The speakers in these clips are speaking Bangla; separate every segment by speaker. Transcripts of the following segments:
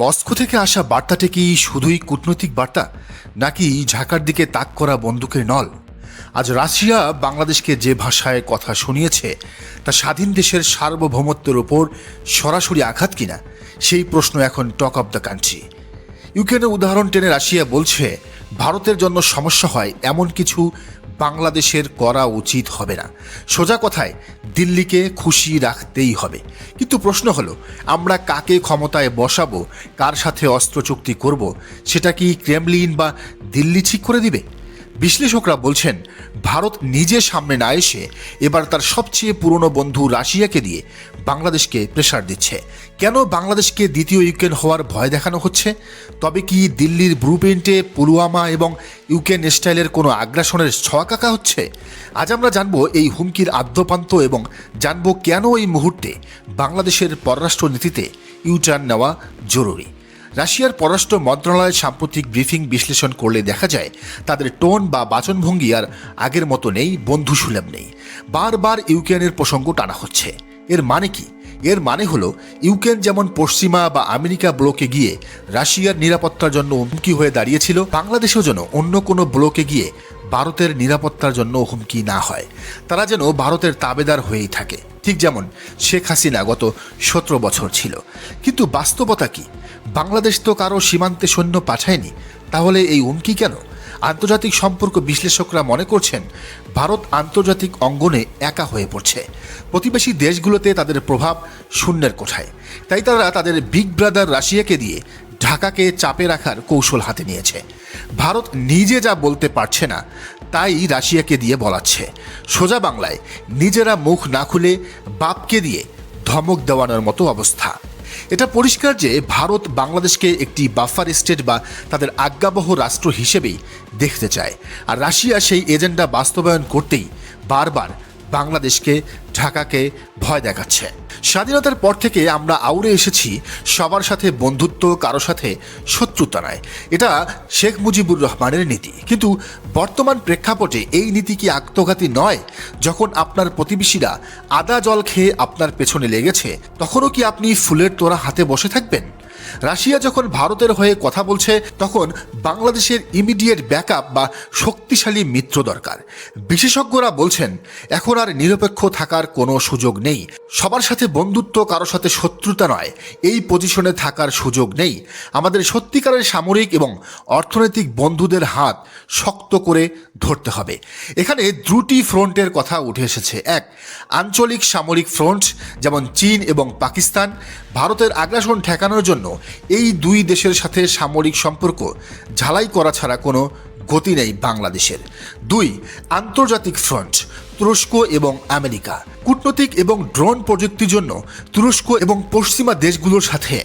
Speaker 1: মস্কো থেকে আসা বার্তাটি কি শুধুই কূটনৈতিক বার্তা, নাকি ঢাকার দিকে তাক করা বন্দুকের নল? আজ রাশিয়া বাংলাদেশকে যে ভাষায় কথা শুনিয়েছে, তা স্বাধীন দেশের সার্বভৌমত্বের ওপর সরাসরি আঘাত কিনা, সেই প্রশ্ন এখন টক অব দ্য কান্ট্রি। ইউক্রেনের উদাহরণ টেনে রাশিয়া বলছে, ভারতের জন্য সমস্যা হয় এমন কিছু বাংলাদেশের করা উচিত হবে না। সোজা কথায়, দিল্লিকে খুশি রাখতেই হবে। কিন্তু প্রশ্ন হলো, আমরা কাকে ক্ষমতায় বসাবো, কার সাথে অস্ত্র চুক্তি করব, সেটা কি ক্রেমলিন বা দিল্লি ঠিক করে দিবে? বিশ্লেষকরা বলছেন, ভারত নিজে সামনে না এসে এবার তার সবচেয়ে পুরনো বন্ধু রাশিয়াকে দিয়ে বাংলাদেশকে প্রেশার দিচ্ছে। কেন বাংলাদেশকে দ্বিতীয় ইউক্রেন হওয়ার ভয় দেখানো হচ্ছে? তবে কি দিল্লির ব্লুপ্রিন্টে পুলওয়ামা এবং ইউক্রেন স্টাইলের কোনো আগ্রাসনের ছোঁয়াকাকা হচ্ছে? আজ আমরা জানব এই হুমকির আদ্যপান্ত এবং জানব কেন এই মুহূর্তে বাংলাদেশের পররাষ্ট্র নীতিতে ইউটার্ন নেওয়া জরুরি। রাশিয়ার পররাষ্ট্র মন্ত্রণালয়ের সাম্প্রতিক ব্রিফিং বিশ্লেষণ করলে দেখা যায়, তাদের টোন বা বাচনভঙ্গি আর আগের মতো নেই, বন্ধু বন্ধুসুলভ নেই। বারবার ইউক্রেনের প্রসঙ্গ টানা হচ্ছে। এর মানে কি? এর মানে হলো, ইউক্রেন যেমন পশ্চিমা বা আমেরিকা ব্লকে গিয়ে রাশিয়ার নিরাপত্তার জন্য হুমকি হয়ে দাঁড়িয়েছিল, বাংলাদেশেও যেন অন্য কোনো ব্লকে গিয়ে ভারতের নিরাপত্তার জন্য হুমকি না হয়। তারা যেন ভারতের তাবেদার হয়েই থাকে। ঠিক যেমন শেখ হাসিনা গত সতেরো বছর ছিল। কিন্তু বাস্তবতা কি? বাংলাদেশ তো কারও সীমান্তে সৈন্য পাঠায়নি, তাহলে এই হুমকি কেন? আন্তর্জাতিক সম্পর্ক বিশ্লেষকরা মনে করছেন, ভারত আন্তর্জাতিক অঙ্গনে একা হয়ে পড়ছে। প্রতিবেশী দেশগুলোতে তাদের প্রভাব শূন্যের কোঠায়। তাই তারা তাদের বিগ ব্রাদার রাশিয়াকে দিয়ে ঢাকাকে চাপে রাখার কৌশল হাতে নিয়েছে। ভারত নিজে যা বলতে পারছে না, তাই রাশিয়াকে দিয়ে বলাচ্ছে। সোজা বাংলায়, নিজেরা মুখ না খুলে বাপকে দিয়ে ধমক দেওয়ানোর মতো অবস্থা। এটা পরিষ্কার যে ভারত বাংলাদেশকে একটি বাফার স্টেট বা তাদের আজ্ঞাবহ রাষ্ট্র হিসেবেই দেখতে চায়। আর রাশিয়া সেই এজেন্ডা বাস্তবায়ন করতেই বারবার বাংলাদেশকে, ঢাকাকে ভয় দেখাচ্ছে। স্বাধীনতার পর থেকে আমরা আউড়ে এসেছি সবার সাথে বন্ধুত্ব, কারও সাথে শত্রুতা নয় এটা শেখ মুজিবুর রহমানের নীতি। কিন্তু বর্তমান প্রেক্ষাপটে এই নীতি কি আত্মঘাতী নয়? যখন আপনার প্রতিবেশীরা আদা জল খেয়ে আপনার পেছনে লেগেছে, তখনও কি আপনি ফুলের তোড়া হাতে বসে থাকবেন? রাশিয়া যখন ভারতের হয়ে কথা বলছে, তখন বাংলাদেশের ইমিডিয়েট ব্যাকআপ বা শক্তিশালী মিত্র দরকার। বিশেষজ্ঞরা বলছেন, এখন আর নিরপেক্ষ থাকার কোনো সুযোগ নেই। সবার সাথে বন্ধুত্ব কারও সাথে শত্রুতা নয়। এই পজিশনে থাকার সুযোগ নেই। আমাদের সত্যিকারের সামরিক এবং অর্থনৈতিক বন্ধুদের হাত শক্ত করে ধরতে হবে। এখানে দুটি ফ্রন্টের কথা উঠে এসেছে। এক, আঞ্চলিক সামরিক ফ্রন্ট, যেমন চীন এবং পাকিস্তান, ভারতের আগ্রাসন ঠেকানোর জন্য এই দুই দেশের সাথে সামরিক সম্পর্ক ঝালাই করা ছাড়া কোনো গতি নেই বাংলাদেশের। দুই, আন্তর্জাতিক ফ্রন্ট তুরস্ক এবং আমেরিকা। কূটনৈতিক এবং ড্রোন প্রযুক্তির জন্য তুরস্ক এবং পশ্চিমা দেশগুলোর সাথে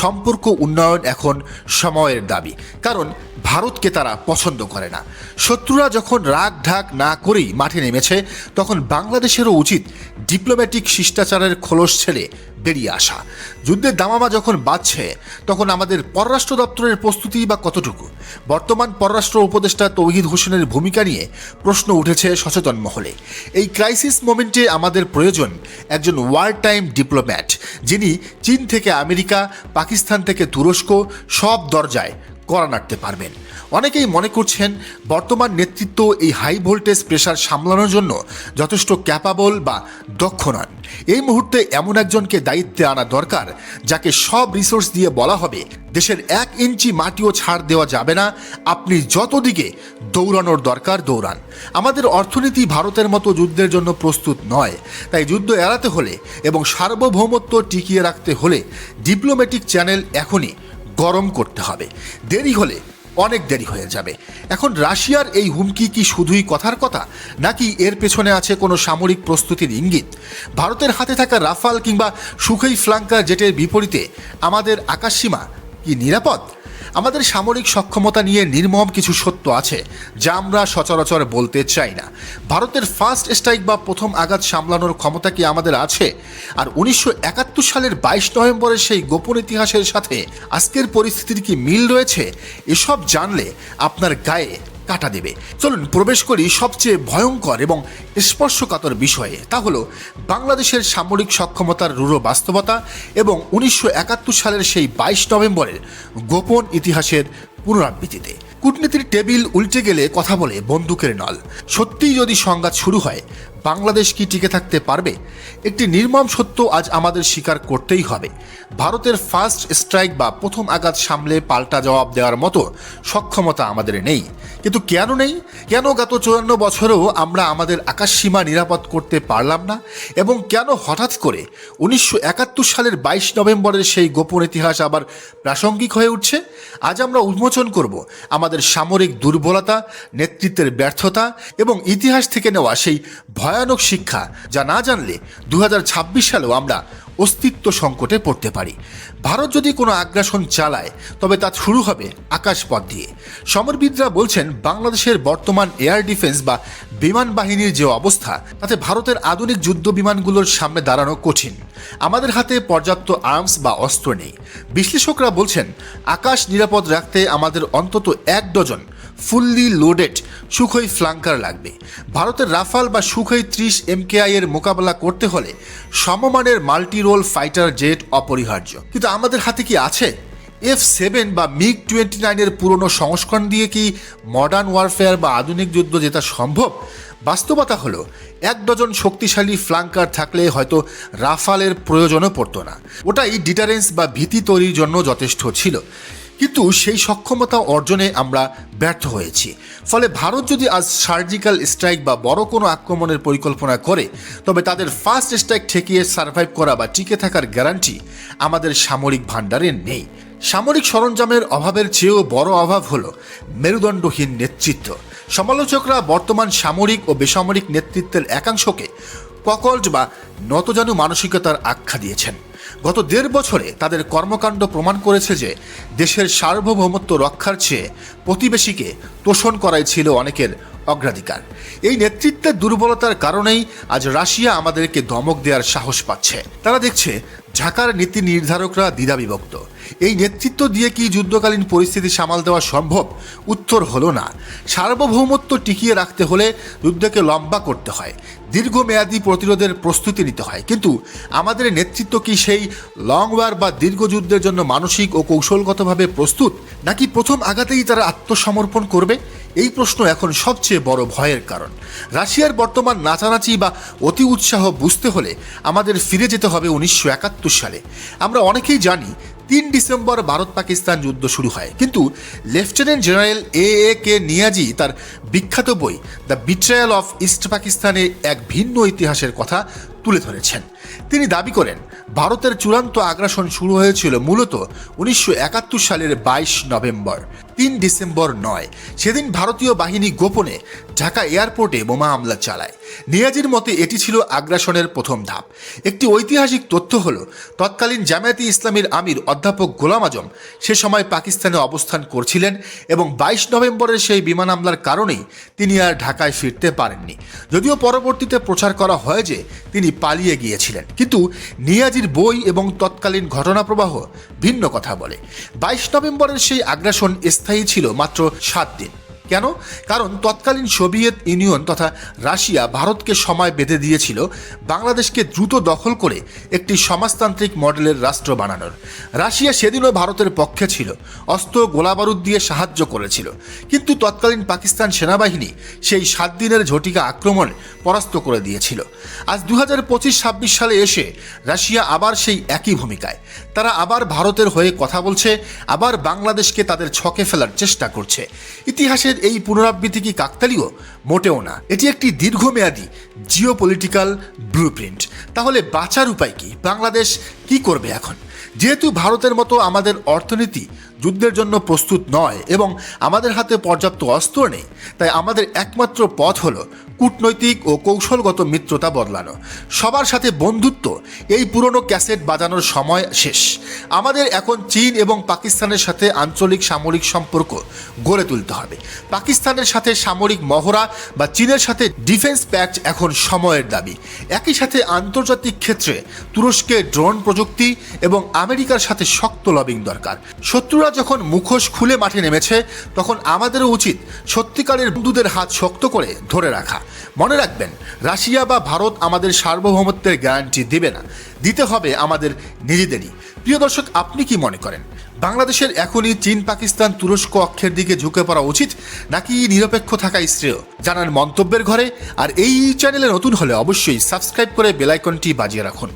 Speaker 1: সম্পর্ক উন্নয়ন এখন সময়ের দাবি, কারণ ভারতকে তারা পছন্দ করে না। শত্রুরা যখন রাগ ঢাক না করেই মাঠে নেমেছে, তখন বাংলাদেশেরও উচিত ডিপ্লোম্যাটিক শিষ্টাচারের খোলস ছেড়ে বেরিয়ে আসা। যুদ্ধের দামামা যখন বাড়ছে, তখন আমাদের পররাষ্ট্র দপ্তরের প্রস্তুতি বা কতটুকু? বর্তমান পররাষ্ট্র উপদেষ্টা তৌহিদ হোসেনের ভূমিকা নিয়ে প্রশ্ন উঠেছে সচেতন মহলে। এই ক্রাইসিস মোমেন্টে আমাদের প্রয়োজন একজন ওয়ার টাইম ডিপ্লোম্যাট যিনি চীন থেকে আমেরিকা, পাকিস্তান থেকে তুরস্ক সব দরজায় কড়া নাড়তে পারবেন। অনেকেই মনে করছেন বর্তমান নেতৃত্ব এই হাই ভোল্টেজ প্রেশার সামলানোর জন্য যথেষ্ট ক্যাপাবল বা দক্ষ নন। এই মুহূর্তে এমন একজনকে দায়িত্বে আনা দরকার, যাকে সব রিসোর্স দিয়ে বলা হবে, দেশের এক ইঞ্চি মাটিও ছাড় দেওয়া যাবে না, আপনি যত দিকে দৌড়ানোর দরকার দৌড়ান। আমাদের অর্থনীতি ভারতের মতো যুদ্ধের জন্য প্রস্তুত নয়, তাই যুদ্ধ এড়াতে হলে এবং সার্বভৌমত্ব টিকিয়ে রাখতে হলে ডিপ্লোম্যাটিক চ্যানেল এখনই গরম করতে হবে। দেরি হলে অনেক দেরি হয়ে যাবে। এখন রাশিয়ার এই হুমকি কি শুধুই কথার কথা, নাকি এর পেছনে আছে কোনো সামরিক প্রস্তুতির ইঙ্গিত? ভারতের হাতে থাকা রাফাল কিংবা সুখেই ফ্লাঙ্কা জেটের বিপরীতে আমাদের আকাশসীমা কি নিরাপদ? আমাদের সামরিক সক্ষমতা নিয়ে নির্মম কিছু সত্য আছে, যা আমরা সচরাচর বলতে চাই না। ভারতের ফার্স্ট স্ট্রাইক বা প্রথম আঘাত সামলানোর ক্ষমতা কি আমাদের আছে? আর উনিশশো একাত্তর সালের বাইশ নভেম্বরের সেই গোপন ইতিহাসের সাথে আজকের পরিস্থিতির কি মিল রয়েছে? এসব জানলে আপনার গায়ে কাটা দেবে। চলুন প্রবেশ করি সবচেয়ে ভয়ঙ্কর এবং স্পর্শকাতর বিষয়ে। তা হলো, বাংলাদেশের সামরিক সক্ষমতার রূঢ় বাস্তবতা এবং উনিশশো একাত্তর সালের সেই বাইশ নভেম্বরের গোপন ইতিহাসের পুনরাবৃত্তিতে। কূটনীতির টেবিল উল্টে গেলে কথা বলে বন্দুকের নল। সত্যিই যদি সংঘাত শুরু হয় বাংলাদেশ কি টিকে থাকতে পারবে? একটি নির্মম সত্য আজ আমাদের স্বীকার করতেই হবে। ভারতের ফার্স্ট স্ট্রাইক বা প্রথম আঘাত সামলে পাল্টা জবাব দেওয়ার মতো সক্ষমতা আমাদের নেই। কিন্তু কেন নেই? কেন গত চুয়ান্ন বছরেও আমরা আমাদের আকাশসীমা নিরাপদ করতে পারলাম না? এবং কেন হঠাৎ করে উনিশশো একাত্তর সালের বাইশ নভেম্বরের সেই গোপন ইতিহাস আবার প্রাসঙ্গিক হয়ে উঠছে? আজ আমরা উন্মোচন করব আমাদের সামরিক দুর্বলতা, নেতৃত্বের ব্যর্থতা এবং ইতিহাস থেকে নেওয়া সেই ভয়ানক শিক্ষা, যা না জানলে দু হাজার ছাব্বিশ সালেও আমরা অস্তিত্ব সংকটে পড়তে পারি। ভারত যদি কোনো আগ্রাসন চালায়, তবে তা শুরু হবে আকাশপথ দিয়ে। সমরবিদরা বলছেন, বাংলাদেশের বর্তমান এয়ার ডিফেন্স বা বিমান বাহিনীর যে অবস্থা, তাতে ভারতের আধুনিক যুদ্ধ বিমানগুলোর সামনে দাঁড়ানো কঠিন। আমাদের হাতে পর্যাপ্ত আর্মস বা অস্ত্র নেই। বিশ্লেষকরা বলছেন, আকাশ নিরাপদ রাখতে আমাদের অন্তত এক dozen fully loaded, Sukhoi flanker লাগবে। ভারতের রাফাল বা সুখই ত্রিশ এমকেআই এর মোকাবেলা করতে হলে সমমানের মাল্টি রোল ফাইটার জেট অপরিহার্য। কিন্তু আমাদের হাতে কি আছে? এফ সেভেন বা মিগ টোয়েন্টি নাইনের পুরনো সংস্করণ দিয়ে কি মডার্ন ওয়ারফেয়ার বা আধুনিক যুদ্ধ জেতা সম্ভব? বাস্তবতা হলো, এক ডজন শক্তিশালী ফ্লাঙ্কার থাকলে হয়তো রাফালের প্রয়োজনও পড়তো না। ওটাই ডিটারেন্স বা ভীতি তৈরির জন্য যথেষ্ট ছিল। কিন্তু সেই সক্ষমতা অর্জনে আমরা ব্যর্থ হয়েছি। ফলে ভারত যদি আজ সার্জিক্যাল স্ট্রাইক বা বড় কোনো আক্রমণের পরিকল্পনা করে, তবে তাদের ফার্স্ট স্ট্রাইক ঠেকিয়ে সার্ভাইভ করা বা টিকে থাকার গ্যারান্টি আমাদের সামরিক ভাণ্ডারে নেই। সামরিক সরঞ্জামের অভাবের চেয়েও বড় অভাব হল মেরুদণ্ডহীন নেতৃত্ব। সমালোচকরা বর্তমান সামরিক ও বেসামরিক নেতৃত্বের একাংশকে ককল্ড বা নতজানু মানসিকতার আখ্যা দিয়েছেন। গত দেড় বছরে তাদের কর্মকাণ্ড প্রমাণ করেছে যে দেশের সার্বভৌমত্ব রক্ষার চেয়ে প্রতিবেশীকে তোষণ করাই ছিল অনেকের অগ্রাধিকার। এই নেতৃত্বের দুর্বলতার কারণেই আজ রাশিয়া আমাদেরকে ধমক দেওয়ার সাহস পাচ্ছে। তারা দেখছে ঢাকার নীতি নির্ধারকরা দ্বিধাবিভক্ত। এই নেতৃত্ব দিয়ে কি যুদ্ধকালীন পরিস্থিতি সামাল দেওয়া সম্ভব? উত্তর হলো না। সার্বভৌমত্ব টিকিয়ে রাখতে হলে যুদ্ধকে লম্বা করতে হয়। দীর্ঘমেয়াদী প্রতিরোধের প্রস্তুতি নিতে হয়। কিন্তু আমাদের নেতৃত্ব কি সেই লং ওয়ার বা দীর্ঘ যুদ্ধের জন্য মানসিক ও কৌশলগতভাবে প্রস্তুত? নাকি প্রথম আঘাতেই তারা আত্মসমর্পণ করবে? এই প্রশ্ন এখন সবচেয়ে বড় ভয়ের কারণ। রাশিয়ার বর্তমান নাচানাচি বা অতি উৎসাহ বুঝতে হলে আমাদের ফিরে যেতে হবে উনিশশো একাত্তর সালে। আমরা অনেকেই জানি, তিন ডিসেম্বর ভারত পাকিস্তান যুদ্ধ শুরু হয়। কিন্তু lieutenant general A A K Niazi তার বিখ্যাত বই, দ্য বিট্রায়াল অফ ইস্ট পাকিস্তানে এক ভিন্ন ইতিহাসের কথা তুলে ধরেছেন। তিনি দাবি করেন, ভারতের চূড়ান্ত আগ্রাসন শুরু হয়েছিল মূলত উনিশশো একাত্তর সালের বাইশ নভেম্বর, তিন ডিসেম্বর নয়। সেদিন ভারতীয় বাহিনী গোপনে ঢাকা এয়ারপোর্টে বোমা হামলা চালায়। নিয়াজির মতে এটি ছিল আগ্রাসনের প্রথম ধাপ। একটি ঐতিহাসিক তথ্য হল, তৎকালীন জামায়াতি ইসলামীর আমির অধ্যাপক গোলাম আজম সে সময় পাকিস্তানে অবস্থান করছিলেন এবং বাইশ নভেম্বরের সেই বিমান হামলার কারণেই তিনি আর ঢাকায় ফিরতে পারেননি। যদিও পরবর্তীতে প্রচার করা হয় যে তিনি পালিয়ে গিয়েছিলেন। কিন্তু নিয়াজির বই এবং তৎকালীন ঘটনা প্রবাহ ভিন্ন কথা বলে। বাইশ নভেম্বরের সেই আগ্রাসন স্থায়ী ছিল মাত্র সাত দিন। কেন? কারণ তৎকালীন সোভিয়েত ইউনিয়ন তথা রাশিয়া ভারতকে সময় বেঁধে দিয়েছিল বাংলাদেশকে দ্রুত দখল করে একটি সমাজতান্ত্রিক মডেলের রাষ্ট্র বানানোর। রাশিয়া সেদিনও ভারতের পক্ষে ছিল, অস্ত্র গোলাবারুদ দিয়ে সাহায্য করেছিল। কিন্তু তৎকালীন পাকিস্তান সেনাবাহিনী সেই সাত দিনের ঝটিকা আক্রমণ পরাস্ত করে দিয়েছিল। আজ দু হাজার পঁচিশ ছাব্বিশ সালে এসে রাশিয়া আবার সেই একই ভূমিকায়। তারা আবার ভারতের হয়ে কথা বলছে, আবার বাংলাদেশকে তাদের ছকে ফেলার চেষ্টা করছে। ইতিহাসের এই পুনরাবৃত্তি কি কাকতালীয়? মোটেও না। এটি একটি দীর্ঘমেয়াদী জিও পলিটিক্যাল ব্লু তাহলে বাঁচার উপায় কি? বাংলাদেশ কি করবে এখন? যেহেতু ভারতের মতো আমাদের অর্থনীতি যুদ্ধের জন্য প্রস্তুত নয় এবং আমাদের হাতে পর্যাপ্ত অস্ত্র নেই, তাই আমাদের একমাত্র পথ হলো কূটনৈতিক ও কৌশলগত মিত্রতা বদলানো। সবার সাথে বন্ধুত্ব, এই পুরনো ক্যাসেট বাজানোর সময় শেষ। আমাদের এখন চীন এবং পাকিস্তানের সাথে আঞ্চলিক সামরিক সম্পর্ক গড়ে তুলতে হবে। পাকিস্তানের সাথে সামরিক মহড়া বা চীনের সাথে ডিফেন্স প্যাক্ট এখন সময়ের দাবি। একই সাথে আন্তর্জাতিক ক্ষেত্রে তুরস্কের ড্রোন প্রযুক্তি এবং আমেরিকার সাথে শক্ত লবিং দরকার। শত্রুরা যখন মুখোশ খুলে মাঠে নেমেছে, তখন আমাদেরও উচিত সত্যিকারের বন্ধুদের হাত শক্ত করে ধরে রাখা। মনে রাখবেন, রাশিয়া বা ভারত আমাদের সার্বভৌমত্বের গ্যারান্টি দেবে না। দিতে হবে আমাদের নিজেদেরই। প্রিয় দর্শক, আপনি কি মনে করেন, বাংলাদেশের এখনই চীন, পাকিস্তান, তুরস্ক অক্ষের দিকে ঝুঁকে পড়া উচিত, নাকি নিরপেক্ষ থাকা শ্রেয়? জানান মন্তব্যের ঘরে, আর এই চ্যানেলে নতুন হলে অবশ্যই সাবস্ক্রাইব করে বেলাইকনটি বাজিয়ে রাখুন।